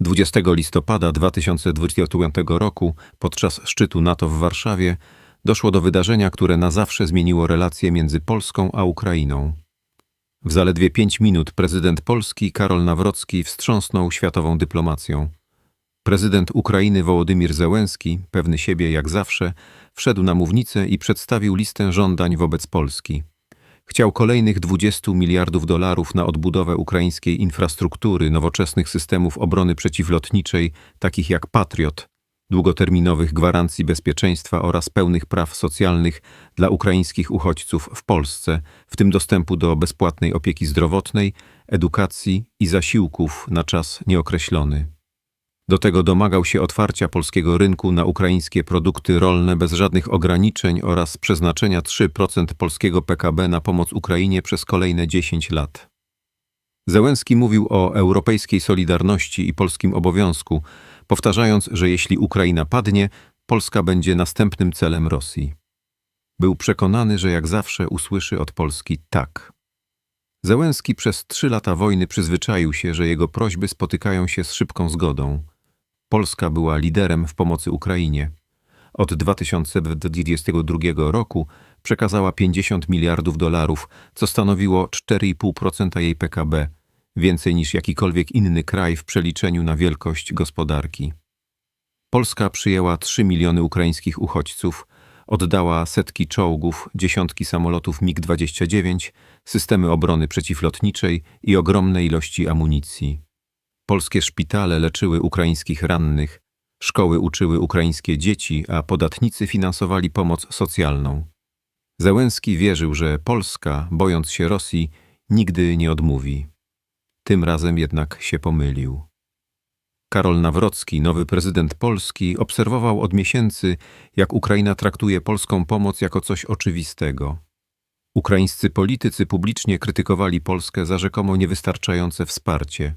20 listopada 2025 roku, podczas szczytu NATO w Warszawie, doszło do wydarzenia, które na zawsze zmieniło relacje między Polską a Ukrainą. W zaledwie pięć minut prezydent Polski Karol Nawrocki wstrząsnął światową dyplomacją. Prezydent Ukrainy Wołodymir Zełenski, pewny siebie jak zawsze, wszedł na mównicę i przedstawił listę żądań wobec Polski. Chciał kolejnych 20 miliardów dolarów na odbudowę ukraińskiej infrastruktury, nowoczesnych systemów obrony przeciwlotniczej, takich jak Patriot, długoterminowych gwarancji bezpieczeństwa oraz pełnych praw socjalnych dla ukraińskich uchodźców w Polsce, w tym dostępu do bezpłatnej opieki zdrowotnej, edukacji i zasiłków na czas nieokreślony. Do tego domagał się otwarcia polskiego rynku na ukraińskie produkty rolne bez żadnych ograniczeń oraz przeznaczenia 3% polskiego PKB na pomoc Ukrainie przez kolejne 10 lat. Zełenski mówił o europejskiej solidarności i polskim obowiązku, powtarzając, że jeśli Ukraina padnie, Polska będzie następnym celem Rosji. Był przekonany, że jak zawsze usłyszy od Polski tak. Zełenski przez trzy lata wojny przyzwyczaił się, że jego prośby spotykają się z szybką zgodą. Polska była liderem w pomocy Ukrainie. Od 2022 roku przekazała 50 miliardów dolarów, co stanowiło 4,5% jej PKB, więcej niż jakikolwiek inny kraj w przeliczeniu na wielkość gospodarki. Polska przyjęła 3 miliony ukraińskich uchodźców, oddała setki czołgów, dziesiątki samolotów MiG-29, systemy obrony przeciwlotniczej i ogromne ilości amunicji. Polskie szpitale leczyły ukraińskich rannych, szkoły uczyły ukraińskie dzieci, a podatnicy finansowali pomoc socjalną. Załęski wierzył, że Polska, bojąc się Rosji, nigdy nie odmówi. Tym razem jednak się pomylił. Karol Nawrocki, nowy prezydent Polski, obserwował od miesięcy, jak Ukraina traktuje polską pomoc jako coś oczywistego. Ukraińscy politycy publicznie krytykowali Polskę za rzekomo niewystarczające wsparcie.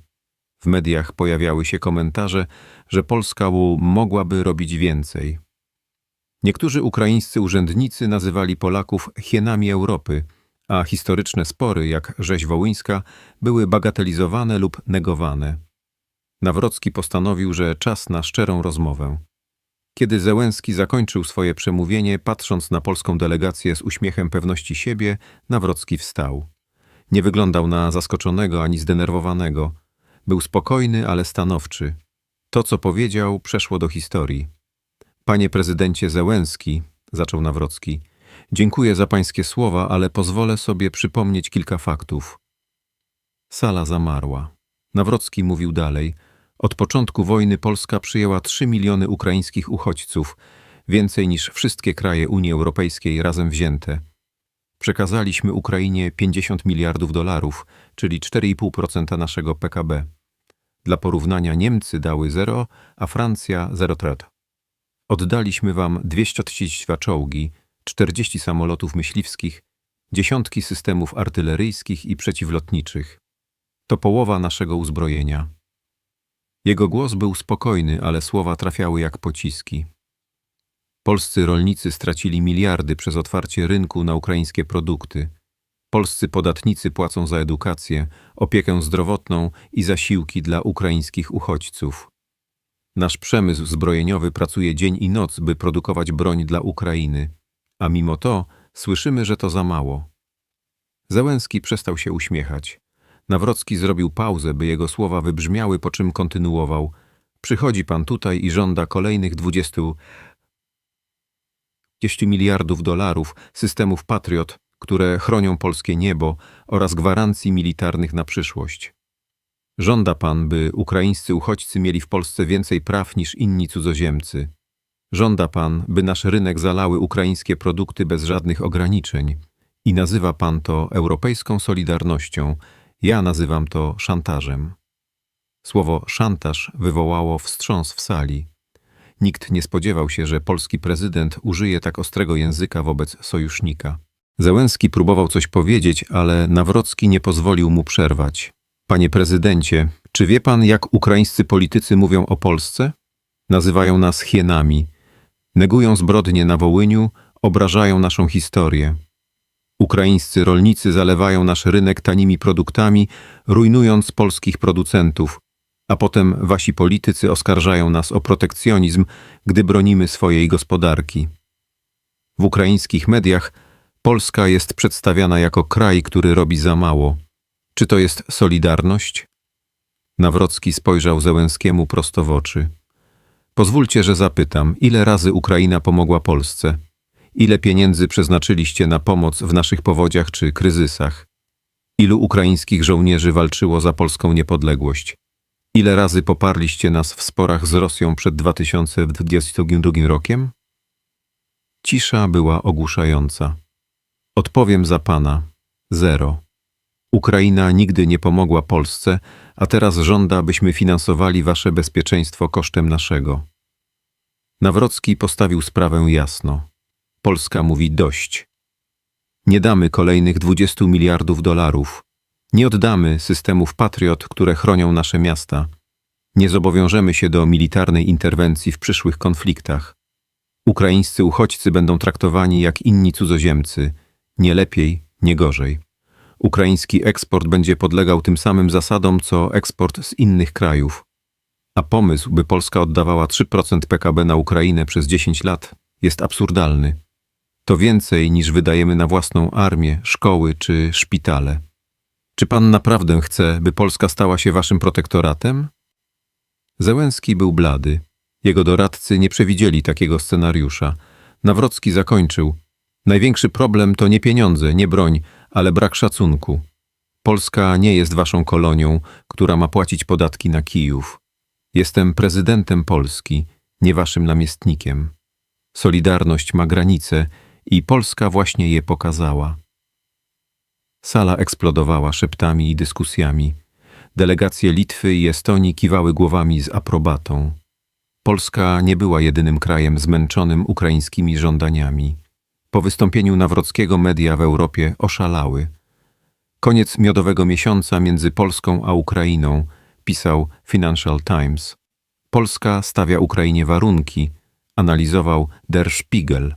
W mediach pojawiały się komentarze, że Polska mogłaby robić więcej. Niektórzy ukraińscy urzędnicy nazywali Polaków hienami Europy, a historyczne spory, jak rzeź wołyńska, były bagatelizowane lub negowane. Nawrocki postanowił, że czas na szczerą rozmowę. Kiedy Zełenski zakończył swoje przemówienie, patrząc na polską delegację z uśmiechem pewności siebie, Nawrocki wstał. Nie wyglądał na zaskoczonego ani zdenerwowanego – był spokojny, ale stanowczy. To, co powiedział, przeszło do historii. Panie prezydencie Zełenski, zaczął Nawrocki, dziękuję za pańskie słowa, ale pozwolę sobie przypomnieć kilka faktów. Sala zamarła. Nawrocki mówił dalej. Od początku wojny Polska przyjęła 3 miliony ukraińskich uchodźców, więcej niż wszystkie kraje Unii Europejskiej razem wzięte. Przekazaliśmy Ukrainie 50 miliardów dolarów, czyli 4,5% naszego PKB. Dla porównania Niemcy dały 0, a Francja 0 tret. Oddaliśmy wam 232 czołgi, 40 samolotów myśliwskich, dziesiątki systemów artyleryjskich i przeciwlotniczych. To połowa naszego uzbrojenia. Jego głos był spokojny, ale słowa trafiały jak pociski. Polscy rolnicy stracili miliardy przez otwarcie rynku na ukraińskie produkty. Polscy podatnicy płacą za edukację, opiekę zdrowotną i zasiłki dla ukraińskich uchodźców. Nasz przemysł zbrojeniowy pracuje dzień i noc, by produkować broń dla Ukrainy, a mimo to słyszymy, że to za mało. Załęski przestał się uśmiechać. Nawrocki zrobił pauzę, by jego słowa wybrzmiały, po czym kontynuował. Przychodzi pan tutaj i żąda kolejnych dwudziestu 10 miliardów dolarów systemów Patriot, które chronią polskie niebo oraz gwarancji militarnych na przyszłość. Żąda pan, by ukraińscy uchodźcy mieli w Polsce więcej praw niż inni cudzoziemcy. Żąda pan, by nasz rynek zalały ukraińskie produkty bez żadnych ograniczeń. I nazywa pan to europejską solidarnością, ja nazywam to szantażem. Słowo szantaż wywołało wstrząs w sali. Nikt nie spodziewał się, że polski prezydent użyje tak ostrego języka wobec sojusznika. Zełenski próbował coś powiedzieć, ale Nawrocki nie pozwolił mu przerwać. Panie prezydencie, czy wie pan, jak ukraińscy politycy mówią o Polsce? Nazywają nas hienami. Negują zbrodnie na Wołyniu, obrażają naszą historię. Ukraińscy rolnicy zalewają nasz rynek tanimi produktami, rujnując polskich producentów. A potem wasi politycy oskarżają nas o protekcjonizm, gdy bronimy swojej gospodarki. W ukraińskich mediach Polska jest przedstawiana jako kraj, który robi za mało. Czy to jest solidarność? Nawrocki spojrzał Zełenskiemu prosto w oczy. Pozwólcie, że zapytam, ile razy Ukraina pomogła Polsce? Ile pieniędzy przeznaczyliście na pomoc w naszych powodziach czy kryzysach? Ilu ukraińskich żołnierzy walczyło za polską niepodległość? Ile razy poparliście nas w sporach z Rosją przed 2022 rokiem? Cisza była ogłuszająca. Odpowiem za pana. Zero. Ukraina nigdy nie pomogła Polsce, a teraz żąda, abyśmy finansowali wasze bezpieczeństwo kosztem naszego. Nawrocki postawił sprawę jasno. Polska mówi dość. Nie damy kolejnych 20 miliardów dolarów. Nie oddamy systemów Patriot, które chronią nasze miasta. Nie zobowiążemy się do militarnej interwencji w przyszłych konfliktach. Ukraińscy uchodźcy będą traktowani jak inni cudzoziemcy, nie lepiej, nie gorzej. Ukraiński eksport będzie podlegał tym samym zasadom, co eksport z innych krajów. A pomysł, by Polska oddawała 3% PKB na Ukrainę przez 10 lat, jest absurdalny. To więcej niż wydajemy na własną armię, szkoły czy szpitale. Czy pan naprawdę chce, by Polska stała się waszym protektoratem? Zełenski był blady. Jego doradcy nie przewidzieli takiego scenariusza. Nawrocki zakończył. Największy problem to nie pieniądze, nie broń, ale brak szacunku. Polska nie jest waszą kolonią, która ma płacić podatki na Kijów. Jestem prezydentem Polski, nie waszym namiestnikiem. Solidarność ma granice i Polska właśnie je pokazała. Sala eksplodowała szeptami i dyskusjami. Delegacje Litwy i Estonii kiwały głowami z aprobatą. Polska nie była jedynym krajem zmęczonym ukraińskimi żądaniami. Po wystąpieniu Nawrockiego media w Europie oszalały. Koniec miodowego miesiąca między Polską a Ukrainą, pisał Financial Times. Polska stawia Ukrainie warunki, analizował Der Spiegel.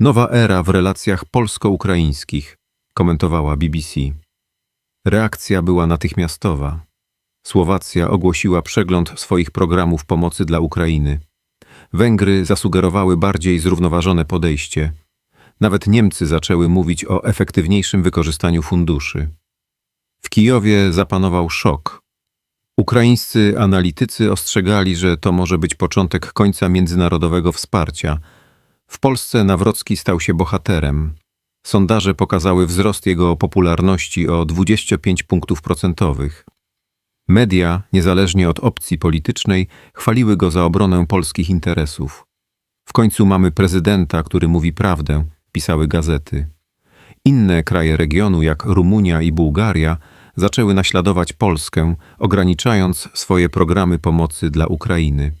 Nowa era w relacjach polsko-ukraińskich, komentowała BBC. Reakcja była natychmiastowa. Słowacja ogłosiła przegląd swoich programów pomocy dla Ukrainy. Węgry zasugerowały bardziej zrównoważone podejście. Nawet Niemcy zaczęły mówić o efektywniejszym wykorzystaniu funduszy. W Kijowie zapanował szok. Ukraińscy analitycy ostrzegali, że to może być początek końca międzynarodowego wsparcia. W Polsce Nawrocki stał się bohaterem. Sondaże pokazały wzrost jego popularności o 25 punktów procentowych. Media, niezależnie od opcji politycznej, chwaliły go za obronę polskich interesów. W końcu mamy prezydenta, który mówi prawdę, pisały gazety. Inne kraje regionu, jak Rumunia i Bułgaria, zaczęły naśladować Polskę, ograniczając swoje programy pomocy dla Ukrainy.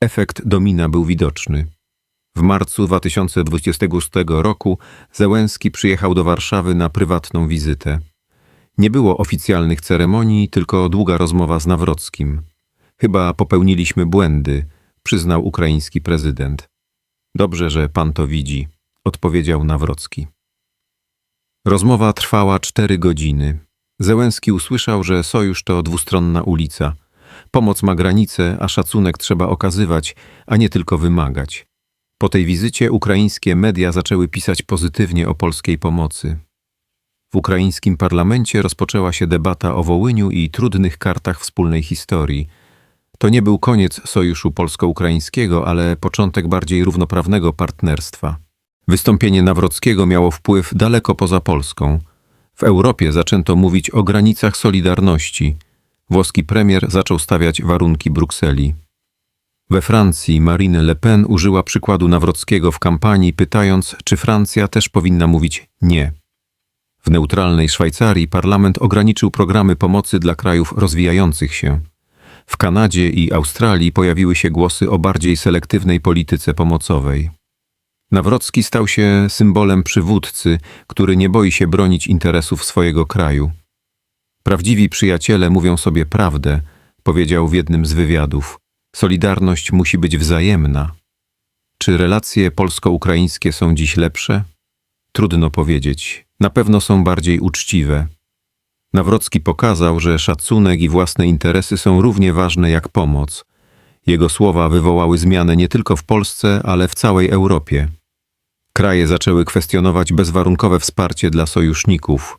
Efekt domina był widoczny. W marcu 2026 roku Zełenski przyjechał do Warszawy na prywatną wizytę. Nie było oficjalnych ceremonii, tylko długa rozmowa z Nawrockim. Chyba popełniliśmy błędy, przyznał ukraiński prezydent. Dobrze, że pan to widzi, odpowiedział Nawrocki. Rozmowa trwała cztery godziny. Zełenski usłyszał, że sojusz to dwustronna ulica. Pomoc ma granice, a szacunek trzeba okazywać, a nie tylko wymagać. Po tej wizycie ukraińskie media zaczęły pisać pozytywnie o polskiej pomocy. W ukraińskim parlamencie rozpoczęła się debata o Wołyniu i trudnych kartach wspólnej historii. To nie był koniec sojuszu polsko-ukraińskiego, ale początek bardziej równoprawnego partnerstwa. Wystąpienie Nawrockiego miało wpływ daleko poza Polską. W Europie zaczęto mówić o granicach solidarności. Włoski premier zaczął stawiać warunki Brukseli. We Francji Marine Le Pen użyła przykładu Nawrockiego w kampanii, pytając, czy Francja też powinna mówić nie. W neutralnej Szwajcarii parlament ograniczył programy pomocy dla krajów rozwijających się. W Kanadzie i Australii pojawiły się głosy o bardziej selektywnej polityce pomocowej. Nawrocki stał się symbolem przywódcy, który nie boi się bronić interesów swojego kraju. Prawdziwi przyjaciele mówią sobie prawdę, powiedział w jednym z wywiadów. Solidarność musi być wzajemna. Czy relacje polsko-ukraińskie są dziś lepsze? Trudno powiedzieć. Na pewno są bardziej uczciwe. Nawrocki pokazał, że szacunek i własne interesy są równie ważne jak pomoc. Jego słowa wywołały zmianę nie tylko w Polsce, ale w całej Europie. Kraje zaczęły kwestionować bezwarunkowe wsparcie dla sojuszników.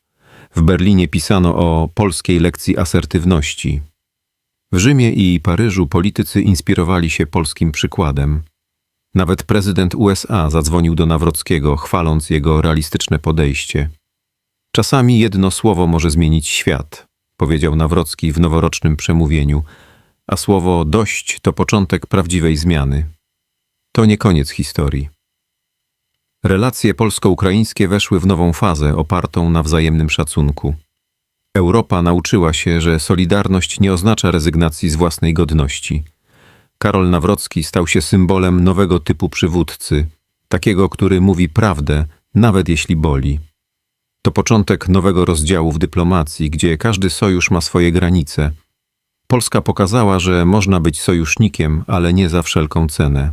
W Berlinie pisano o polskiej lekcji asertywności. W Rzymie i Paryżu politycy inspirowali się polskim przykładem. Nawet prezydent USA zadzwonił do Nawrockiego, chwaląc jego realistyczne podejście. Czasami jedno słowo może zmienić świat, powiedział Nawrocki w noworocznym przemówieniu, a słowo dość to początek prawdziwej zmiany. To nie koniec historii. Relacje polsko-ukraińskie weszły w nową fazę opartą na wzajemnym szacunku. Europa nauczyła się, że solidarność nie oznacza rezygnacji z własnej godności. Karol Nawrocki stał się symbolem nowego typu przywódcy, takiego, który mówi prawdę, nawet jeśli boli. To początek nowego rozdziału w dyplomacji, gdzie każdy sojusz ma swoje granice. Polska pokazała, że można być sojusznikiem, ale nie za wszelką cenę.